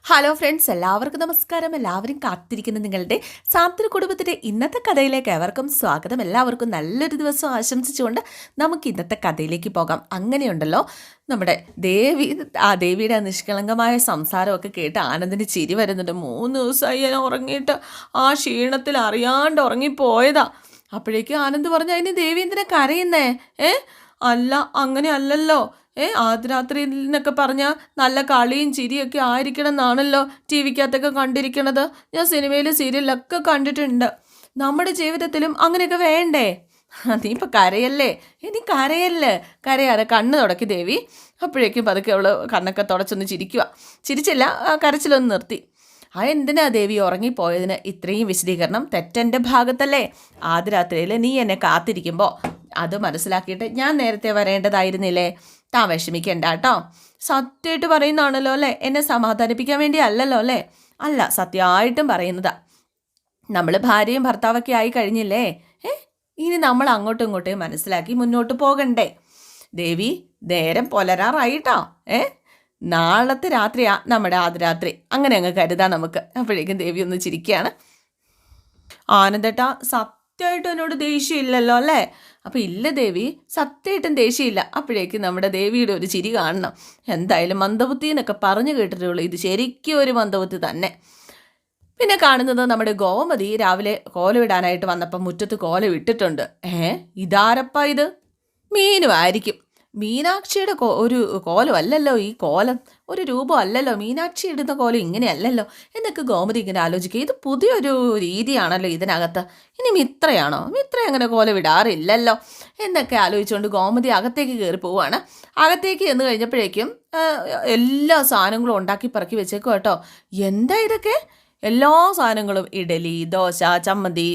Hello friends എല്ലാവർക്കും നമസ്കാരം. എല്ലാവരും കാത്തിരിക്കുന്ന നിങ്ങളുടെ സാന്ത്വന കുടുംബത്തിന്റെ ഇന്നത്തെ കഥയിലേക്ക് എവർക്കും സ്വാഗതം. എല്ലാവർക്കും നല്ലൊരു ദിവസം ആശംസിച്ചുകൊണ്ട് നമുക്ക് ഇന്നത്തെ കഥയിലേക്ക് പോകാം. അങ്ങനെയുണ്ടല്ലോ നമ്മുടെ ദേവി ആ ദേവിയുടെ നിഷ്കളങ്കമായ സംസാരമൊക്കെ കേട്ട് ആനന്ദിന് ചിരി വരുന്നുണ്ട്. മൂന്ന് ദിവസമായി ഞാൻ ഉറങ്ങിയിട്ട് ആ ക്ഷീണത്തിൽ അറിയാണ്ട് ഉറങ്ങിപ്പോയതാ. അപ്പോഴേക്കും ആനന്ദ് പറഞ്ഞു അതിന് ദേവി എന്തിനാ കരയുന്നേ? ഏ? അല്ല അങ്ങനെ അല്ലല്ലോ. ഏ ആദ്യരാത്രി എന്നൊക്കെ പറഞ്ഞാൽ നല്ല കളിയും ചിരിയൊക്കെ ആയിരിക്കണം എന്നാണല്ലോ ടി വിക്കകത്തൊക്കെ കണ്ടിരിക്കണത്. ഞാൻ സിനിമയിൽ സീരിയലൊക്കെ കണ്ടിട്ടുണ്ട്. നമ്മുടെ ജീവിതത്തിലും അങ്ങനെയൊക്കെ വേണ്ടേ? നീ ഇപ്പം കരയല്ലേ? ഇനി കരയല്ലേ? കരയാതെ കണ്ണ് തുടക്കി ദേവി. അപ്പോഴേക്കും പതുക്കെ അവൾ കണ്ണൊക്കെ തുടച്ചൊന്ന് ചിരിക്കുക ചിരിച്ചില്ല കരച്ചിലൊന്ന് നിർത്തി. ആ എന്തിനാ ദേവി ഉറങ്ങിപ്പോയതിന്? ഇത്രയും വിശദീകരണം തെറ്റെന്റെ ഭാഗത്തല്ലേ. ആദ്യ രാത്രിയിൽ നീ എന്നെ കാത്തിരിക്കുമ്പോൾ അത് മനസ്സിലാക്കിയിട്ട് ഞാൻ നേരത്തെ വരേണ്ടതായിരുന്നില്ലേ? താൻ വിഷമിക്കണ്ട കേട്ടോ. സത്യമായിട്ട് പറയുന്നതാണല്ലോ അല്ലേ? എന്നെ സമാധാനിപ്പിക്കാൻ വേണ്ടി അല്ലല്ലോ അല്ലേ? അല്ല സത്യമായിട്ടും പറയുന്നതാ. നമ്മൾ ഭാര്യയും ഭർത്താവൊക്കെ ആയി കഴിഞ്ഞില്ലേ? ഏ? ഇനി നമ്മൾ അങ്ങോട്ടും ഇങ്ങോട്ടും മനസ്സിലാക്കി മുന്നോട്ട് പോകണ്ടേ. ദേവി നേരം പുലരാറായിട്ടോ? ഏ? നാളത്തെ രാത്രിയാ നമ്മുടെ ആദ്യരാത്രി. അങ്ങനെ അങ്ങ് കരുതാം നമുക്ക്. അപ്പോഴേക്കും ദേവി ഒന്ന് ചിരിക്കുകയാണ്. ആനന്ദേട്ടാ സത്യമായിട്ടും എന്നോട് ദേഷ്യമില്ലല്ലോ അല്ലേ? അപ്പോൾ ഇല്ല ദേവി സത്യമായിട്ടും ദേഷ്യമില്ല. അപ്പോഴേക്ക് നമ്മുടെ ദേവിയുടെ ഒരു ചിരി കാണണം. എന്തായാലും മന്ദബുദ്ധി എന്നൊക്കെ പറഞ്ഞു കേട്ടിട്ടുള്ളൂ ഇത് ശരിക്കും ഒരു മന്ദബുദ്ധി തന്നെ. പിന്നെ കാണുന്നത് നമ്മുടെ ഗോമതി രാവിലെ കോല വിടാനായിട്ട് വന്നപ്പോൾ മുറ്റത്ത് കോല വിട്ടിട്ടുണ്ട്. ഏ ഇതാരപ്പ ഇത്? മീനും ആയിരിക്കും മീനാക്ഷിയുടെ കോ ഒരു കോലം അല്ലല്ലോ ഈ കോലം. ഒരു രൂപം അല്ലല്ലോ മീനാക്ഷി ഇടുന്ന കോലം ഇങ്ങനെയല്ലല്ലോ എന്നൊക്കെ ഗോമതി ഇങ്ങനെ ആലോചിക്കുക ഇത് പുതിയൊരു രീതിയാണല്ലോ ഇതിനകത്ത്. ഇനി മിത്രയാണോ? മിത്ര അങ്ങനെ കോലം ഇടാറില്ലല്ലോ എന്നൊക്കെ ആലോചിച്ചുകൊണ്ട് ഗോമതി അകത്തേക്ക് കയറി പോവുകയാണ് അകത്തേക്ക് ചെന്ന് കഴിഞ്ഞപ്പോഴേക്കും എല്ലാ സാധനങ്ങളും ഉണ്ടാക്കി പറക്കി വെച്ചേക്കും കേട്ടോ. എന്താ ഇതൊക്കെ? എല്ലാ സാധനങ്ങളും ഇഡലി ദോശ ചമ്മന്തി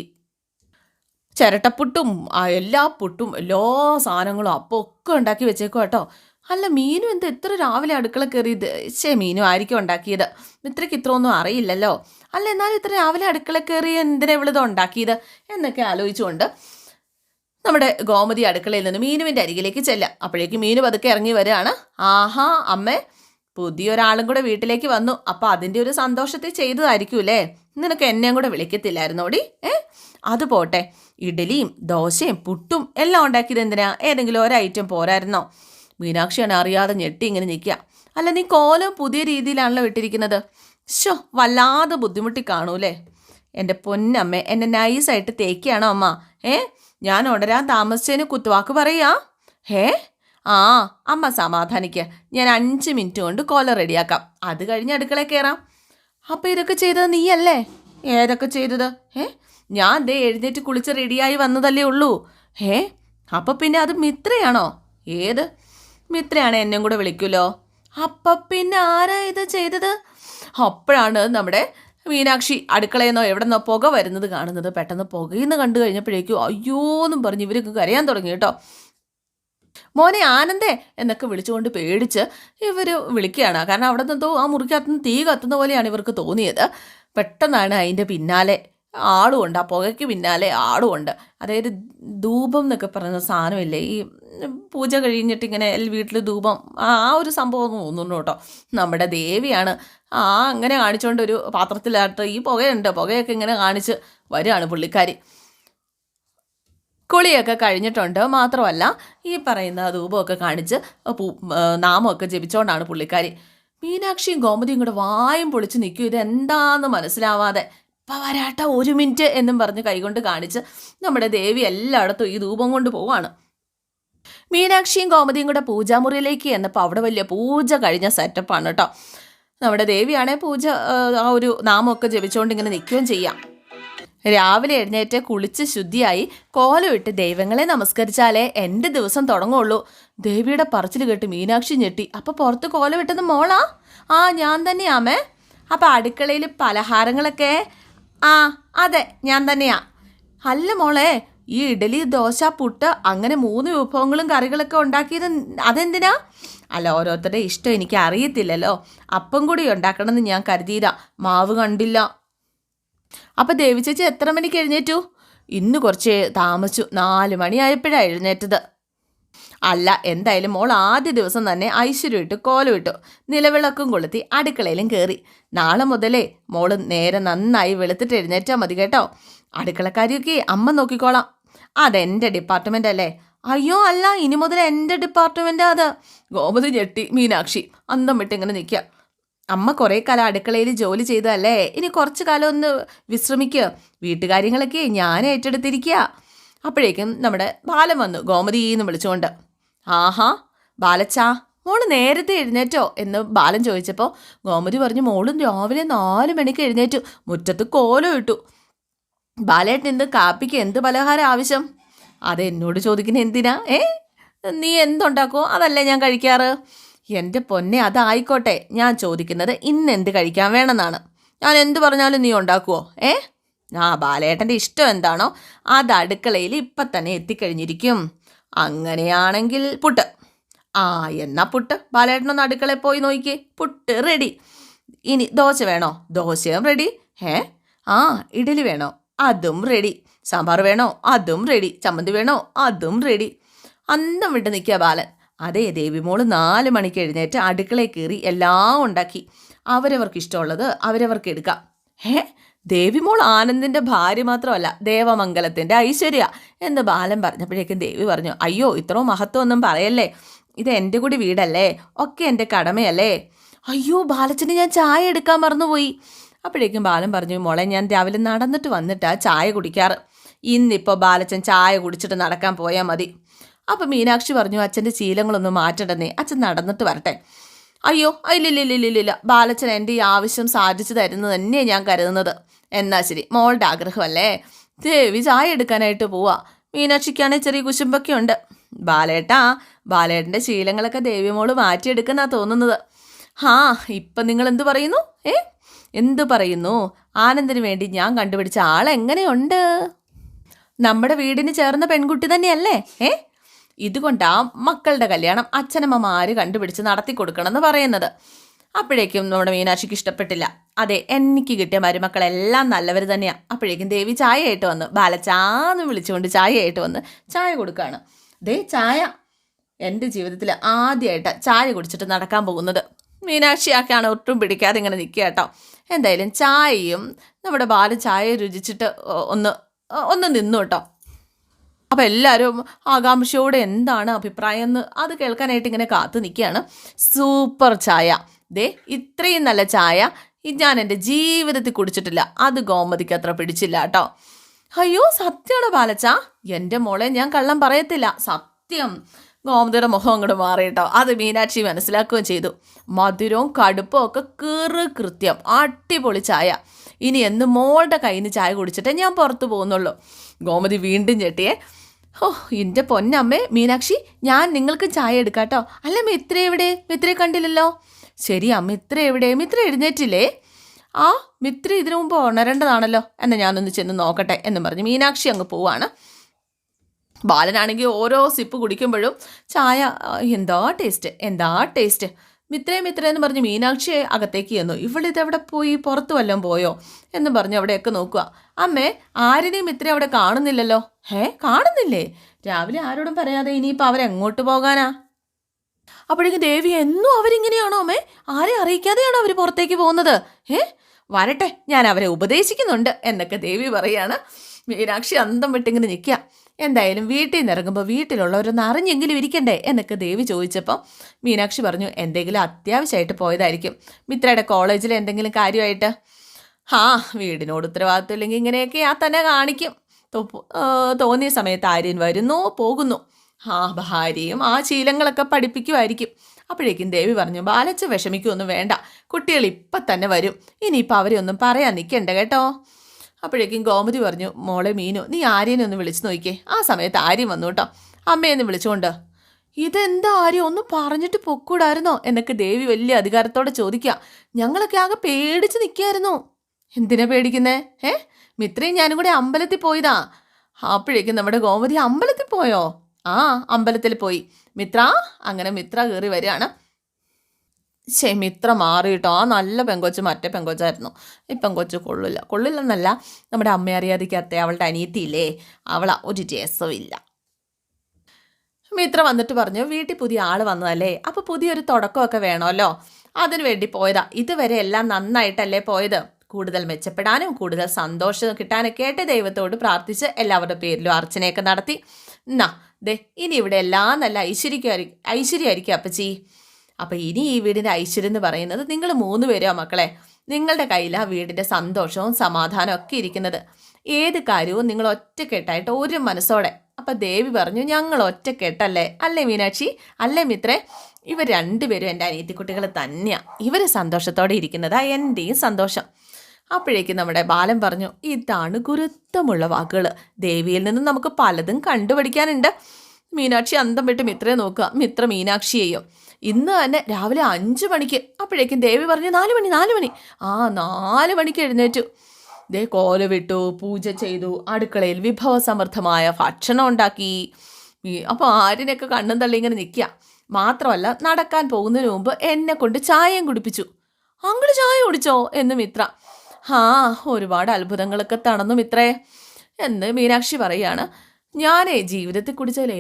ചിരട്ടപ്പുട്ടും എല്ലാ പുട്ടും എല്ലാ സാധനങ്ങളും അപ്പോൾ ഒക്കെ ഉണ്ടാക്കി വെച്ചേക്കും കേട്ടോ. അല്ല മീനും എന്താ ഇത്ര രാവിലെ അടുക്കള കയറിയത് ശേ മീനും ആയിരിക്കും ഉണ്ടാക്കിയത്. ഇത്രയ്ക്ക് ഇത്ര ഒന്നും അറിയില്ലല്ലോ. അല്ല എന്നാലും ഇത്ര രാവിലെ അടുക്കള കയറി എന്തിനാ ഇവളിത് ഉണ്ടാക്കിയത് എന്നൊക്കെ ആലോചിച്ചുകൊണ്ട് നമ്മുടെ ഗോമതി അടുക്കളയിൽ നിന്ന് മീനുവിന്റെ അരികിലേക്ക് ചെല്ലാം അപ്പോഴേക്കും മീനു പതുക്കെ ഇറങ്ങി വരികയാണ്. ആഹാ അമ്മേ പുതിയൊരാളും കൂടെ വീട്ടിലേക്ക് വന്നു. അപ്പോൾ അതിന്റെ ഒരു സന്തോഷത്തെ ചെയ്തതായിരിക്കും അല്ലേ? നിനക്ക് എന്നെയും കൂടെ വിളിക്കത്തില്ലായിരുന്നോടി? ഏ? അത് പോട്ടെ. ഇഡലിയും ദോശയും പുട്ടും എല്ലാം ഉണ്ടാക്കിയത് എന്തിനാ? ഏതെങ്കിലും ഒരു ഐറ്റം പോരായിരുന്നോ? മീനാക്ഷിയാണ് അറിയാതെ ഞെട്ടി ഇങ്ങനെ നിൽക്കുക. അല്ല നീ കോലം പുതിയ രീതിയിലാണല്ലോ വിട്ടിരിക്കുന്നത്. ഷോ വല്ലാതെ ബുദ്ധിമുട്ടി കാണൂലേ എന്റെ പൊന്നമ്മ എന്നെ നൈസായിട്ട് തേക്കുകയാണോ അമ്മ? ഏ? ഞാൻ ഉടരാൻ താമസിച്ചതിന് കുത്തുവാക്ക് പറയാ? ഹേ? ആ അമ്മ സമാധാനിക്കുക ഞാൻ അഞ്ച് മിനിറ്റ് കൊണ്ട് കോല റെഡിയാക്കാം. അത് കഴിഞ്ഞ് അടുക്കളയിൽ കയറാം അപ്പോൾ ഇതൊക്കെ ചെയ്തത് നീയല്ലേ? ഏതൊക്കെ ചെയ്തത്? ഏ ഞാൻ ദേ എഴുന്നേറ്റ് കുളിച്ച് റെഡിയായി വന്നതല്ലേ ഉള്ളൂ. ഏ അപ്പം പിന്നെ അത് മിത്രയാണോ? ഏത്? മിത്രയാണ് എന്നെ കൂടെ വിളിക്കുമല്ലോ അപ്പം പിന്നെ ആരാ ഇത് ചെയ്തത്? അപ്പോഴാണ് നമ്മുടെ മീനാക്ഷി അടുക്കളയിൽ നിന്നോ എവിടെ നിന്നോ പുക വരുന്നത് കാണുന്നത്. പെട്ടെന്ന് പുകയെന്ന് കണ്ടു കഴിഞ്ഞപ്പോഴേക്കും അയ്യോ എന്നും പറഞ്ഞ് ഇവർക്ക് കരയാൻ തുടങ്ങി കേട്ടോ. മോനെ ആനന്ദേ എന്നൊക്കെ വിളിച്ചുകൊണ്ട് പേടിച്ച് ഇവർ വിളിക്കുകയാണ്. കാരണം അവിടെ നിന്നോ ആ മുറിക്കകത്തുനിന്ന് തീ കത്തുന്ന പോലെയാണ് ഇവർക്ക് തോന്നിയത്. പെട്ടെന്നാണ് അതിന്റെ പിന്നാലെ ആളുമുണ്ട് ആ പുകയ്ക്ക് പിന്നാലെ ആളുമുണ്ട് അതായത് ധൂപം എന്നൊക്കെ പറയുന്ന സാധനമില്ലേ? ഈ പൂജ കഴിഞ്ഞിട്ട് ഇങ്ങനെ വീട്ടിൽ ധൂപം ആ ഒരു സംഭവം തോന്നുന്നു കേട്ടോ. നമ്മുടെ ദേവിയാണ്. ആ അങ്ങനെ കാണിച്ചുകൊണ്ട് ഒരു പാത്രത്തിലായിട്ട് ഈ പുകയുണ്ട്. പുകയൊക്കെ ഇങ്ങനെ കാണിച്ച് വരികയാണ് പുള്ളിക്കാരി. കുളിയൊക്കെ കഴിഞ്ഞിട്ടുണ്ട്. മാത്രമല്ല ഈ പറയുന്ന ധൂപമൊക്കെ കാണിച്ച് പൂ നാമമൊക്കെ ജപിച്ചുകൊണ്ടാണ് പുള്ളിക്കാരി. മീനാക്ഷിയും ഗോമതിയും കൂടെ വായും പൊളിച്ച് നിൽക്കും. ഇതെന്താന്ന് മനസ്സിലാവാതെ ഇപ്പം വരാട്ട ഒരു മിനിറ്റ് എന്നും പറഞ്ഞ് കൈകൊണ്ട് കാണിച്ച് നമ്മുടെ ദേവി എല്ലായിടത്തും ഈ ധൂപം കൊണ്ട് പോവാണ്. മീനാക്ഷിയും കോമതിയും കൂടെ പൂജാമുറിയിലേക്ക് എന്നപ്പോൾ അവിടെ വലിയ പൂജ കഴിഞ്ഞ സെറ്റപ്പാണ് കേട്ടോ നമ്മുടെ ദേവിയാണേ പൂജ ആ, ഒരു നാമമൊക്കെ ജപിച്ചുകൊണ്ട് ഇങ്ങനെ നിൽക്കുകയും ചെയ്യാം. രാവിലെ എഴുന്നേറ്റ് കുളിച്ച് ശുദ്ധിയായി കോലമിട്ട് ദൈവങ്ങളെ നമസ്കരിച്ചാലേ എന്റെ ദിവസം തുടങ്ങുള്ളൂ. ദേവിയുടെ പറച്ചിൽ കേട്ട് മീനാക്ഷി ഞെട്ടി. അപ്പോൾ പുറത്ത് കോലമിട്ടത് മോളാ? ആ ഞാൻ തന്നെയാമേ അപ്പോൾ അടുക്കളയിൽ പലഹാരങ്ങളൊക്കെ ആ അതെ ഞാൻ തന്നെയാ. അല്ല മോളെ ഈ ഇഡലി ദോശ പുട്ട് അങ്ങനെ മൂന്ന് വിഭവങ്ങളും കറികളൊക്കെ ഉണ്ടാക്കിയത് അതെന്തിനാ? അല്ല ഓരോരുത്തരുടെ ഇഷ്ടം എനിക്ക് അറിയത്തില്ലല്ലോ. അപ്പം കൂടി ഉണ്ടാക്കണമെന്ന് ഞാൻ കരുതിയില്ല മാവ് കണ്ടില്ല. അപ്പം ദേവി ചേച്ചി എത്ര മണിക്ക് എഴുന്നേറ്റു? ഇന്ന് കുറച്ച് താമസിച്ചു. നാല് മണിയായപ്പോഴാണ് എഴുന്നേറ്റത്. അല്ല എന്തായാലും മോൾ ആദ്യ ദിവസം തന്നെ ഐശ്വര്യം ഇട്ട് കോലം ഇട്ടു നിലവിളക്കും കൊളുത്തി അടുക്കളയിലും കയറി നാളെ മുതലേ മോൾ നേരെ നന്നായി വെളുത്തിട്ട് എഴുന്നേറ്റാൽ മതി കേട്ടോ. അടുക്കളക്കാരിയൊക്കെ അമ്മ നോക്കിക്കോളാം. അതെന്റെ ഡിപ്പാർട്ട്മെന്റ് അല്ലേ? അയ്യോ അല്ല ഇനി മുതൽ എന്റെ ഡിപ്പാർട്ട്മെന്റ് അത്. ഗോമതി ഞെട്ടി മീനാക്ഷി അന്തം വിട്ട് ഇങ്ങനെ നിൽക്കുക അമ്മ കുറേ കാലം അടുക്കളയിൽ ജോലി ചെയ്തതല്ലേ? ഇനി കുറച്ച് കാലം ഒന്ന് വിശ്രമിക്കുക വീട്ടുകാര്യങ്ങളൊക്കെ ഞാൻ ഏറ്റെടുത്തിരിക്കുക അപ്പോഴേക്കും നമ്മുടെ ബാലം വന്നു ഗോമതി എന്ന് വിളിച്ചുകൊണ്ട്. ആഹാ ബാലച്ചാ മോൾ നേരത്തെ എഴുന്നേറ്റോ എന്ന് ബാലൻ ചോദിച്ചപ്പോൾ ഗോമതി പറഞ്ഞു മോളും രാവിലെ നാല് മണിക്ക് എഴുന്നേറ്റു മുറ്റത്ത് കോലം ഇട്ടു. ബാലേട്ടൻ എന്ത് കാപ്പിക്ക് എന്ത് പലഹാരം ആവശ്യം? അത് എന്നോട് ചോദിക്കുന്ന എന്തിനാ? ഏ? നീ എന്തുണ്ടാക്കോ? അതല്ലേ ഞാൻ കഴിക്കാറ്. എന്റെ പൊന്നെ അതായിക്കോട്ടെ ഞാൻ ചോദിക്കുന്നത് ഇന്ന് എന്ത് കഴിക്കാൻ വേണമെന്നാണ്. ഞാൻ എന്ത് പറഞ്ഞാലും നീ ഉണ്ടാക്കുമോ ഏ? ആ ബാലേട്ടന്റെ ഇഷ്ടം എന്താണോ അത് അടുക്കളയിൽ ഇപ്പം തന്നെ എത്തിക്കഴിഞ്ഞിരിക്കും. അങ്ങനെയാണെങ്കിൽ പുട്ട്. ആ എന്നാ പുട്ട്? ബാലേട്ടനൊന്ന് അടുക്കളയിൽ പോയി നോക്കി പുട്ട് റെഡി ഇനി ദോശ വേണോ? ദോശയും റെഡി ഏ ആ ഇഡലി വേണോ? അതും റെഡി സാമ്പാർ വേണോ? അതും റെഡി ചമ്മന്തി വേണോ? അതും റെഡി അന്തം വിട്ട് നിൽക്കുക ബാലൻ. അതേ ദേവിമോൾ നാല് മണിക്ക് എഴുന്നേറ്റ് അടുക്കളയിൽ കയറി എല്ലാം ഉണ്ടാക്കി. അവരവർക്ക് ഇഷ്ടമുള്ളത് അവരവർക്ക് എടുക്കാം. ഏ ദേവിമോൾ ആനന്ദിന്റെ ഭാര്യ മാത്രമല്ല ദേവമംഗലത്തിന്റെ ഐശ്വര്യ എന്ന് ബാലൻ പറഞ്ഞപ്പോഴേക്കും ദേവി പറഞ്ഞു അയ്യോ ഇത്രയും മഹത്വം ഒന്നും പറയല്ലേ? ഇത് എന്റെ കൂടി വീടല്ലേ? ഒക്കെ എന്റെ കടമയല്ലേ? അയ്യോ ബാലച്ചന് ഞാൻ ചായ എടുക്കാൻ മറന്നുപോയി. അപ്പോഴേക്കും ബാലൻ പറഞ്ഞു മോളെ ഞാൻ രാവിലെ നടന്നിട്ട് വന്നിട്ടാ ചായ കുടിക്കാറ്. ഇന്നിപ്പോൾ ബാലച്ചൻ ചായ കുടിച്ചിട്ട് നടക്കാൻ പോയാൽ മതി. അപ്പോൾ മീനാക്ഷി പറഞ്ഞു അച്ഛന്റെ ശീലങ്ങളൊന്നും മാറ്റണ്ടെന്നേ അച്ഛൻ നടന്നിട്ട് വരട്ടെ. അയ്യോ ഇല്ലില്ലില്ലില്ലില്ല ബാലച്ചൻ എന്റെ ഈ ആവശ്യം സാധിച്ചു തരുന്നത് തന്നെയാണ് ഞാൻ കരുതുന്നത്. എന്നാ ശരി മോളുടെ ആഗ്രഹമല്ലേ? ദേവി ചായ എടുക്കാനായിട്ട് പോവാ. മീനാക്ഷിക്കാണെങ്കിൽ ചെറിയ കുശുമ്പൊക്കെ ഉണ്ട്. ബാലേട്ടാ ബാലേട്ടന്റെ ശീലങ്ങളൊക്കെ ദേവി മോൾ മാറ്റിയെടുക്കുന്നാ തോന്നുന്നത്. ഹാ ഇപ്പം നിങ്ങൾ എന്ത് പറയുന്നു? ഏ? എന്ത് പറയുന്നു? ആനന്ദിന് വേണ്ടി ഞാൻ കണ്ടുപിടിച്ച ആളെങ്ങനെയുണ്ട് നമ്മുടെ വീടിന് ചേർന്ന പെൺകുട്ടി തന്നെയല്ലേ? ഏ? ഇതുകൊണ്ടാ മക്കളുടെ കല്യാണം അച്ഛനമ്മമാര് കണ്ടുപിടിച്ച് നടത്തി കൊടുക്കണമെന്ന് പറയുന്നത്. അപ്പോഴേക്കും നമ്മുടെ മീനാക്ഷിക്ക് ഇഷ്ടപ്പെട്ടില്ല. അതെ എനിക്ക് കിട്ടിയ മരുമക്കളെല്ലാം നല്ലവർ തന്നെയാണ് അപ്പോഴേക്കും ദേവി ചായ ആയിട്ട് വന്നു ബാലച്ചാന്ന് വിളിച്ചുകൊണ്ട് ചായ ആയിട്ട് വന്ന് ചായ കൊടുക്കുകയാണ് ദേ ചായ. എന്റെ ജീവിതത്തിൽ ആദ്യമായിട്ട് ചായ കുടിച്ചിട്ട് നടക്കാൻ പോകുന്നത്. മീനാക്ഷിയാക്കാണ് ഒട്ടും പിടിക്കാതെ ഇങ്ങനെ നിൽക്കുക കേട്ടോ. എന്തായാലും ചായയും നമ്മുടെ ബാല ചായ രുചിച്ചിട്ട് ഒന്ന് ഒന്ന് നിന്നു കേട്ടോ. അപ്പം എല്ലാവരും ആകാംക്ഷയോടെ എന്താണ് അഭിപ്രായം എന്ന് അത് കേൾക്കാനായിട്ട് ഇങ്ങനെ കാത്തു നിൽക്കുകയാണ്. സൂപ്പർ ചായ. ദേ ഇത്രയും നല്ല ചായ ഞാൻ എന്റെ ജീവിതത്തിൽ കുടിച്ചിട്ടില്ല. അത് ഗോമതിക്ക് അത്ര പിടിച്ചില്ല കേട്ടോ. അയ്യോ സത്യമാണോ ബാലച്ച? എന്റെ മോളെ ഞാൻ കള്ളം പറയത്തില്ല. സത്യം. ഗോമതിയുടെ മുഖം അങ്ങോട്ട് മാറിയിട്ടോ അത് മീനാക്ഷി മനസ്സിലാക്കുകയും ചെയ്തു. മധുരവും കടുപ്പവും ഒക്കെ കീറ് കൃത്യം. അടിപൊളി ചായ. ഇനി എന്ന് മോളുടെ കയ്യിൽ നിന്ന് ചായ കുടിച്ചിട്ടേ ഞാൻ പുറത്തു പോകുന്നുള്ളൂ. ഗോമതി വീണ്ടും ഞെട്ടിയേ. ഓ എന്റെ പൊന്നമ്മേ മീനാക്ഷി ഞാൻ നിങ്ങൾക്ക് ചായ എടുക്കാട്ടോ. അല്ല മിത്ര എവിടെ? മിത്രയെ കണ്ടില്ലല്ലോ. ശരി അമ്മ ഇത്ര എവിടെ? മിത്ര എഴുന്നേറ്റില്ലേ? ആ മിത്ര ഇതിനു മുമ്പ് ഉണരേണ്ടതാണല്ലോ. എന്നാൽ ഞാനൊന്ന് ചെന്ന് നോക്കട്ടെ എന്ന് പറഞ്ഞ് മീനാക്ഷി അങ്ങ് പോവാണ്. ബാലനാണെങ്കിൽ ഓരോ സിപ്പ് കുടിക്കുമ്പോഴും ചായ എന്താ ടേസ്റ്റ് എന്താ ടേസ്റ്റ് മിത്രേ മിത്രേ എന്ന് പറഞ്ഞ് മീനാക്ഷിയെ അകത്തേക്ക് ചെന്നു. ഇവളിതെവിടെ പോയി? പുറത്തു വല്ലതും പോയോ? എന്ന് പറഞ്ഞ് അവിടെയൊക്കെ നോക്കുക. അമ്മേ ആരിനെയും മിത്രേ അവിടെ കാണുന്നില്ലല്ലോ? ഹേ കാണുന്നില്ലേ? രാവിലെ ആരോടും പറയാതെ ഇനിയിപ്പോൾ അവരെങ്ങോട്ട് പോകാനാ? അപ്പോഴേക്കും ദേവി എന്നും അവരിങ്ങനെയാണോ അമ്മേ? ആരെ അറിയിക്കാതെയാണോ അവർ പുറത്തേക്ക് പോകുന്നത്? ഏ വരട്ടെ ഞാൻ അവരെ ഉപദേശിക്കുന്നുണ്ട് എന്നൊക്കെ ദേവി പറയാണ്. മീനാക്ഷി അന്തം വിട്ടിങ്ങനെ നിൽക്കുക. എന്തായാലും വീട്ടിൽ നിന്ന് ഇറങ്ങുമ്പോൾ വീട്ടിലുള്ളവരൊന്ന് അറിഞ്ഞെങ്കിലും ഇരിക്കണ്ടേ? എന്നൊക്കെ ദേവി ചോദിച്ചപ്പോൾ മീനാക്ഷി പറഞ്ഞു എന്തെങ്കിലും അത്യാവശ്യമായിട്ട് പോയതായിരിക്കും. മിത്രയുടെ കോളേജിൽ എന്തെങ്കിലും കാര്യമായിട്ട്? ആ വീടിനോട് ഉത്തരവാദിത്വം ഇല്ലെങ്കിൽ ഇങ്ങനെയൊക്കെ ആ തന്നെ കാണിക്കും. തോന്നിയ സമയത്ത് ആര്യൻ വരുന്നു പോകുന്നു. ആ ഭാര്യയും ആ ശീലങ്ങളൊക്കെ പഠിപ്പിക്കുമായിരിക്കും. അപ്പോഴേക്കും ദേവി പറഞ്ഞു ബാലച്ച് വിഷമിക്കൊന്നും വേണ്ട. കുട്ടികൾ ഇപ്പം തന്നെ വരും. ഇനിയിപ്പോൾ അവരെ ഒന്നും പറയാൻ നിൽക്കണ്ട കേട്ടോ. അപ്പോഴേക്കും ഗോമതി പറഞ്ഞു മോളെ മീനു നീ ആര്യനെ ഒന്ന് വിളിച്ചു നോക്കിയേ ആ സമയത്ത് ആര്യൻ വന്നു കേട്ടോ. അമ്മയെന്ന് വിളിച്ചുകൊണ്ട് ഇതെന്താ ആര്യം? ഒന്ന് പറഞ്ഞിട്ട് പൊക്കൂടായിരുന്നോ? എന്നൊക്കെ ദേവി വലിയ അധികാരത്തോടെ ചോദിക്കുക ഞങ്ങളൊക്കെ ആകെ പേടിച്ച് നിൽക്കായിരുന്നു എന്തിനാ പേടിക്കുന്നേ? ഏ മിത്രയും ഞാനും കൂടെ അമ്പലത്തിൽ പോയതാ. അപ്പോഴേക്കും നമ്മുടെ ഗോമതി അമ്പലത്തിൽ പോയോ? ആ അമ്പലത്തിൽ പോയി. മിത്ര അങ്ങനെ മിത്ര കയറി വരികയാണ്. ശേ മിത്ര മാറിയിട്ടോ? ആ നല്ല പെങ്കൊച്ച് മറ്റേ പെങ്കൊച്ചായിരുന്നു. ഈ പെങ്കൊച്ച് കൊള്ളില്ല. കൊള്ളില്ലെന്നല്ല നമ്മുടെ അമ്മ അറിയാതിക്കത്തെ അവളുടെ അനിയത്തിയില്ലേ? അവള ഒരു രസമില്ല മിത്ര വന്നിട്ട് പറഞ്ഞു വീട്ടിൽ പുതിയ ആൾ വന്നതല്ലേ? അപ്പോൾ പുതിയൊരു തുടക്കമൊക്കെ വേണമല്ലോ? അതിനു വേണ്ടി പോയതാ. ഇതുവരെ എല്ലാം നന്നായിട്ടല്ലേ പോയത്? കൂടുതൽ മെച്ചപ്പെടാനും കൂടുതൽ സന്തോഷം കിട്ടാനൊക്കെ ആയിട്ട് ദൈവത്തോട് പ്രാർത്ഥിച്ച് എല്ലാവരുടെ പേരിലും അർച്ചനയൊക്കെ നടത്തി. എന്നാ ദേ ഇനി ഇവിടെ എല്ലാം നല്ല ഐശ്വര്യ ഐശ്വര്യമായിരിക്കും അപ്പച്ചി. അപ്പോൾ ഇനി ഈ വീടിന്റെ ഐശ്വര്യം എന്ന് പറയുന്നത് നിങ്ങൾ മൂന്ന് പേരോ മക്കളെ. നിങ്ങളുടെ കയ്യിൽ ആ വീടിന്റെ സന്തോഷവും സമാധാനവും ഒക്കെ ഇരിക്കുന്നത്. ഏത് കാര്യവും നിങ്ങൾ ഒറ്റക്കെട്ടായിട്ട് ഒരു മനസ്സോടെ. അപ്പം ദേവി പറഞ്ഞു ഞങ്ങൾ ഒറ്റക്കെട്ടല്ലേ? അല്ലേ മീനാക്ഷി? അല്ലേ മിത്രേ? ഇവർ രണ്ടുപേരും എന്റെ അനിയത്തിക്കുട്ടികൾ തന്നെയാണ് ഇവർ സന്തോഷത്തോടെ ഇരിക്കുന്നതാ എന്റെയും സന്തോഷം. അപ്പോഴേക്കും നമ്മുടെ ബാലൻ പറഞ്ഞു ഇതാണ് ഗുരുത്വമുള്ള വാക്കുകൾ ദേവിയിൽ നിന്ന് നമുക്ക് പലതും കണ്ടുപഠിക്കാനുണ്ട്. മീനാക്ഷി അന്തം വിട്ട് മിത്രയെ നോക്കുക. മിത്ര മീനാക്ഷിയെയും? ഇന്ന് തന്നെ രാവിലെ അഞ്ച് മണിക്ക്. അപ്പോഴേക്കും ദേവി പറഞ്ഞു നാല് മണി നാല് മണി. ആ നാല് മണിക്ക് എഴുന്നേറ്റു. ദേ കോല വിട്ടു പൂജ ചെയ്തു അടുക്കളയിൽ വിഭവസമൃദ്ധമായ ഭക്ഷണം ഉണ്ടാക്കി. അപ്പോൾ ആരിനൊക്കെ കണ്ണും തള്ളി ഇങ്ങനെ നിൽക്കുക. മാത്രമല്ല നടക്കാൻ പോകുന്നതിന് മുമ്പ് എന്നെ കൊണ്ട് ചായയും കുടിപ്പിച്ചു. അങ്കിൾ ചായ കുടിച്ചോ? എന്ന് മിത്ര. ആ ഒരുപാട് അത്ഭുതങ്ങളൊക്കെ തണന്നു മിത്രേ. എന്ന് മീനാക്ഷി പറയുകയാണ്. ഞാനേ ജീവിതത്തിൽ കുടിച്ചതിൽ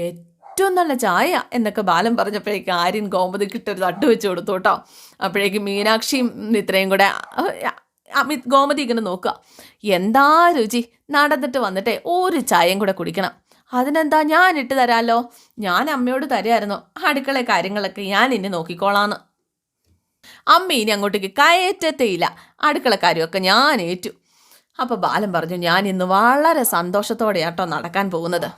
ഏറ്റവും നല്ല ചായ എന്നൊക്കെ ബാലൻ പറഞ്ഞപ്പോഴേക്കും ആര്യൻ ഗോമതി കിട്ടൊരു തട്ട് വെച്ച് കൊടുത്തു കേട്ടോ. അപ്പോഴേക്കും മീനാക്ഷിയും മിത്രയും കൂടെ ഗോമതി ഇങ്ങനെ നോക്കുക. എന്താ രുചി? നടന്നിട്ട് വന്നിട്ടേ ഒരു ചായയും കൂടെ കുടിക്കണം. അതിനെന്താ ഞാൻ ഇട്ട് തരാമല്ലോ ഞാൻ അമ്മയോട് തരായിരുന്നു. അടുക്കള കാര്യങ്ങളൊക്കെ ഞാൻ ഇനി നോക്കിക്കോളാന്ന്. അമ്മ ഇനി അങ്ങോട്ടേക്ക് കയറ്റത്തേയില്ല. അടുക്കളക്കാരുമൊക്കെ ഞാൻ ഏറ്റു. അപ്പോൾ ബാലൻ പറഞ്ഞു ഞാൻ ഇന്ന് വളരെ സന്തോഷത്തോടെയാട്ടോ നടക്കാൻ പോകുന്നത്.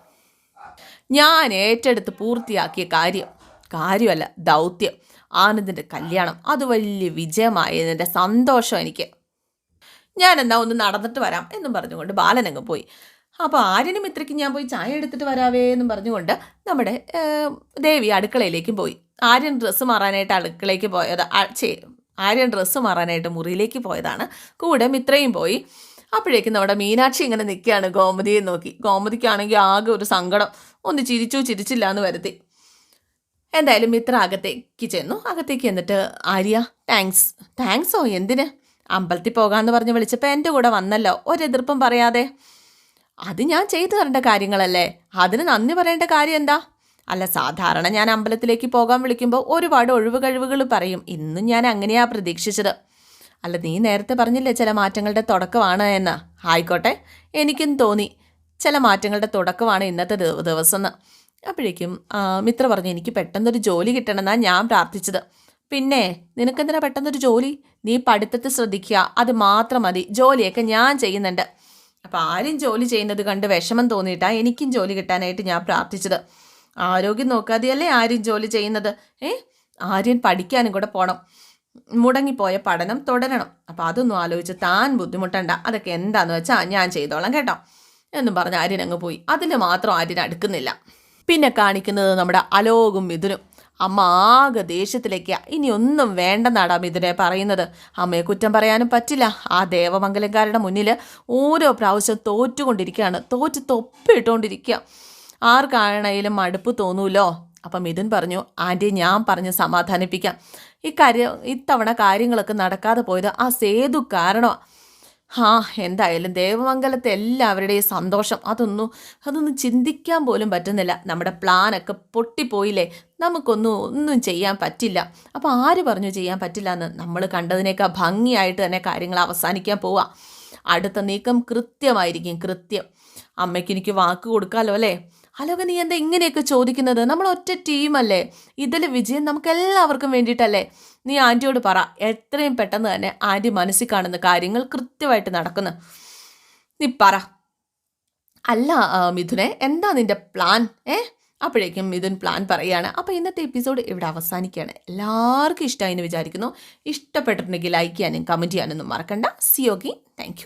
ഞാൻ ഏറ്റെടുത്ത് പൂർത്തിയാക്കിയ കാര്യം കാര്യമല്ല ദൗത്യം. ആനന്ദിന്റെ കല്യാണം. അത് വലിയ വിജയമായതിന്റെ സന്തോഷം എനിക്ക്. ഞാൻ എന്നാ ഒന്ന് നടന്നിട്ട് വരാം എന്നും പറഞ്ഞുകൊണ്ട് ബാലനങ്ങ് പോയി. അപ്പോൾ ആര്യനും ഇത്രയ്ക്ക് ഞാൻ പോയി ചായ എടുത്തിട്ട് വരാവേ എന്നും പറഞ്ഞുകൊണ്ട് നമ്മുടെ ദേവി അടുക്കളയിലേക്കും പോയി. ആര്യൻ ഡ്രസ്സ് മാറാനായിട്ട് അടുക്കളയിലേക്ക് പോയത് ആര്യൻ ഡ്രസ്സ് മാറാനായിട്ട് മുറിയിലേക്ക് പോയതാണ്. കൂടെ മിത്രയും പോയി. അപ്പോഴേക്കും നമ്മുടെ മീനാക്ഷി ഇങ്ങനെ നിൽക്കുകയാണ് ഗോമതിയെ നോക്കി. ഗോമതിക്കാണെങ്കിൽ ആകെ ഒരു സങ്കടം. ഒന്ന് ചിരിച്ചു ചിരിച്ചില്ല എന്ന് വരുത്തി. എന്തായാലും മിത്ര അകത്തേക്ക് ചെന്നു. അകത്തേക്ക് എന്നിട്ട് ആര്യ താങ്ക്സ് താങ്ക്സോ എന്തിന്? അമ്പലത്തിൽ പോകാമെന്ന് പറഞ്ഞ് വിളിച്ചപ്പോൾ എന്റെ കൂടെ വന്നല്ലോ. ഒരെതിർപ്പും പറയാതെ. അത് ഞാൻ ചെയ്തു തരേണ്ട കാര്യങ്ങളല്ലേ? അതിന് നന്ദി പറയേണ്ട കാര്യം എന്താ? അല്ല സാധാരണ ഞാൻ അമ്പലത്തിലേക്ക് പോകാൻ വിളിക്കുമ്പോൾ ഒരുപാട് ഒഴിവ് കഴിവുകൾ പറയും. ഇന്നും ഞാൻ അങ്ങനെയാ പ്രതീക്ഷിച്ചത്. അല്ല നീ നേരത്തെ പറഞ്ഞില്ലേ ചില മാറ്റങ്ങളുടെ തുടക്കമാണ് എന്ന്? ആയിക്കോട്ടെ. എനിക്കും തോന്നി. ചില മാറ്റങ്ങളുടെ തുടക്കമാണ് ഇന്നത്തെ ദിവസം എന്ന് അപ്പോഴേക്കും മിത്ര പറഞ്ഞു എനിക്ക് പെട്ടെന്നൊരു ജോലി കിട്ടണമെന്നാണ് ഞാൻ പ്രാർത്ഥിച്ചത്. പിന്നെ നിനക്കെന്തിനാ പെട്ടെന്നൊരു ജോലി? നീ പഠിത്തത്തിൽ ശ്രദ്ധിക്കുക അത് മാത്രം മതി. ജോലിയൊക്കെ ഞാൻ ചെയ്യുന്നുണ്ട്. അപ്പോൾ ആരും ജോലി ചെയ്യുന്നത് കണ്ട് വിഷമം തോന്നിയിട്ടാണ് എനിക്കും ജോലി കിട്ടാനായിട്ട് ഞാൻ പ്രാർത്ഥിച്ചത്. ആരോഗ്യം നോക്കാതെയല്ലേ ആരും ജോലി ചെയ്യുന്നത്? ഏ? ആര്യൻ പഠിക്കാനും കൂടെ പോകണം മുടങ്ങിപ്പോയ പഠനം തുടരണം. അപ്പോൾ അതൊന്നും ആലോചിച്ച് താൻ ബുദ്ധിമുട്ടണ്ട. അതൊക്കെ എന്താണെന്ന് വെച്ചാൽ ഞാൻ ചെയ്തോളാം കേട്ടോ. എന്നും പറഞ്ഞ് ആര്യൻ അങ്ങ് പോയി. അതിൽ മാത്രം ആര്യൻ അടുക്കുന്നില്ല. പിന്നെ കാണിക്കുന്നത് നമ്മുടെ അലോകും മിഥുനും. അമ്മ ആകെ ദേഷ്യത്തിലേക്ക്. ഇനി ഒന്നും വേണ്ടെന്നാടാ മിഥുനെ പറയുന്നത്. അമ്മയെ കുറ്റം പറയാനും പറ്റില്ല. ആ ദേവമംഗലംകാരുടെ മുന്നിൽ ഓരോ പ്രാവശ്യം തോറ്റുകൊണ്ടിരിക്കുകയാണ്. തോറ്റ് തൊപ്പിട്ടുകൊണ്ടിരിക്കുക ആർക്കാണേലും മടുപ്പ് തോന്നൂലോ? അപ്പം മിഥുൻ പറഞ്ഞു ആന്റി ഞാൻ പറഞ്ഞ് സമാധാനിപ്പിക്കാം. ഇക്കാര്യം ഇത്തവണ കാര്യങ്ങളൊക്കെ നടക്കാതെ പോയത് ആ സേതു കാരണമാണ് ആ എന്തായാലും ദേവമംഗലത്തെ എല്ലാവരുടെയും സന്തോഷം അതൊന്നും അതൊന്നും ചിന്തിക്കാൻ പോലും പറ്റുന്നില്ല. നമ്മുടെ പ്ലാനൊക്കെ പൊട്ടിപ്പോയില്ലേ? നമുക്കൊന്നും ഒന്നും ചെയ്യാൻ പറ്റില്ല. അപ്പോൾ ആര് പറഞ്ഞു ചെയ്യാൻ പറ്റില്ല എന്ന് നമ്മൾ കണ്ടതിനേക്കാൾ ഭംഗിയായിട്ട് തന്നെ കാര്യങ്ങൾ അവസാനിക്കാൻ പോവാ. അടുത്ത നീക്കം കൃത്യമായിരിക്കും കൃത്യം. അമ്മയ്ക്ക് എനിക്ക് വാക്ക് കൊടുക്കാമല്ലോ അല്ലേ? അലോക നീ എന്താ ഇങ്ങനെയൊക്കെ ചോദിക്കുന്നത്? നമ്മൾ ഒറ്റ ടീമല്ലേ ഇതിൽ വിജയം നമുക്ക് എല്ലാവർക്കും വേണ്ടിയിട്ടല്ലേ? നീ ആന്റിയോട് പറ എത്രയും പെട്ടെന്ന് തന്നെ ആന്റി മനസ്സിൽ കാണുന്ന കാര്യങ്ങൾ കൃത്യമായിട്ട് നടക്കുന്നു. നീ പറ. അല്ല മിഥുനെ എന്താ നിന്റെ പ്ലാൻ ഏ? അപ്പോഴേക്കും മിഥുൻ പ്ലാൻ പറയുകയാണ്. അപ്പോൾ ഇന്നത്തെ എപ്പിസോഡ് ഇവിടെ അവസാനിക്കുകയാണ്. എല്ലാവർക്കും ഇഷ്ടമായി എന്ന് വിചാരിക്കുന്നു. ഇഷ്ടപ്പെട്ടിട്ടുണ്ടെങ്കിൽ ലൈക്ക് ചെയ്യാനും കമന്റ് ചെയ്യാനൊന്നും മറക്കണ്ട. C okay thank